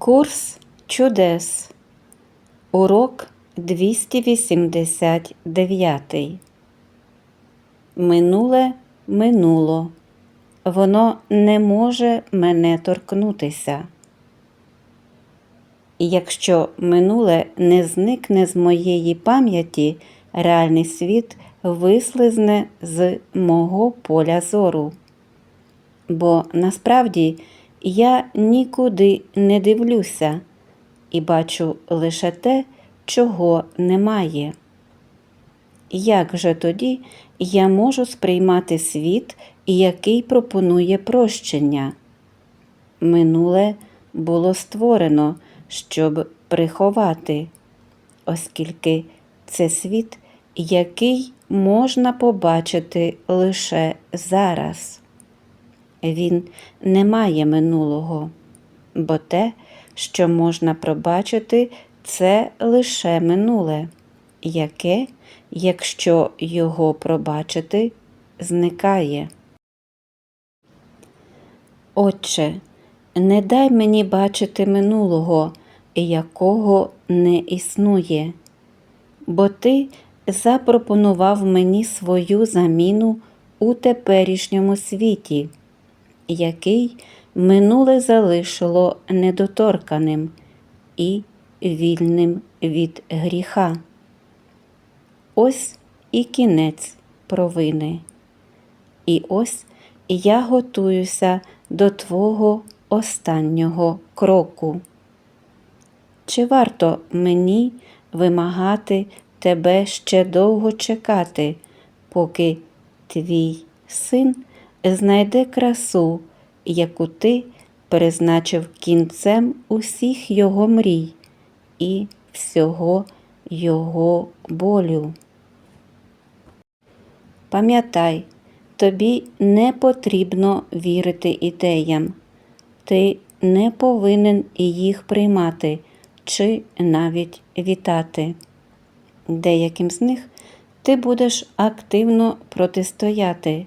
Курс чудес. Урок 289. Минуле минуло. Воно не може мене торкнутися. Якщо минуле не зникне з моєї пам'яті, реальний світ вислизне з мого поля зору. Бо насправді я нікуди не дивлюся і бачу лише те, чого немає. Як же тоді я можу сприймати світ, який пропонує прощення? Минуле було створено, щоб приховати, оскільки це світ, який можна побачити лише зараз. Він не має минулого, бо те, що можна пробачити, це лише минуле, яке, якщо його пробачити, зникає. Отче, не дай мені бачити минулого, якого не існує, бо ти запропонував мені свою заміну у теперішньому світі, який минуле залишило недоторканим і вільним від гріха. Ось і кінець провини. І ось я готуюся до Твого останнього кроку. Чи варто мені вимагати тебе ще довго чекати, поки твій син знайде красу, яку ти призначив кінцем усіх його мрій і всього його болю? Пам'ятай, тобі не потрібно вірити ідеям, ти не повинен їх приймати чи навіть вітати. Деяким з них ти будеш активно протистояти.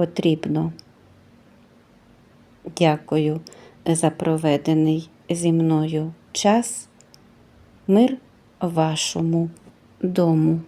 потрібно. Дякую за проведений зі мною час. Мир вашому дому.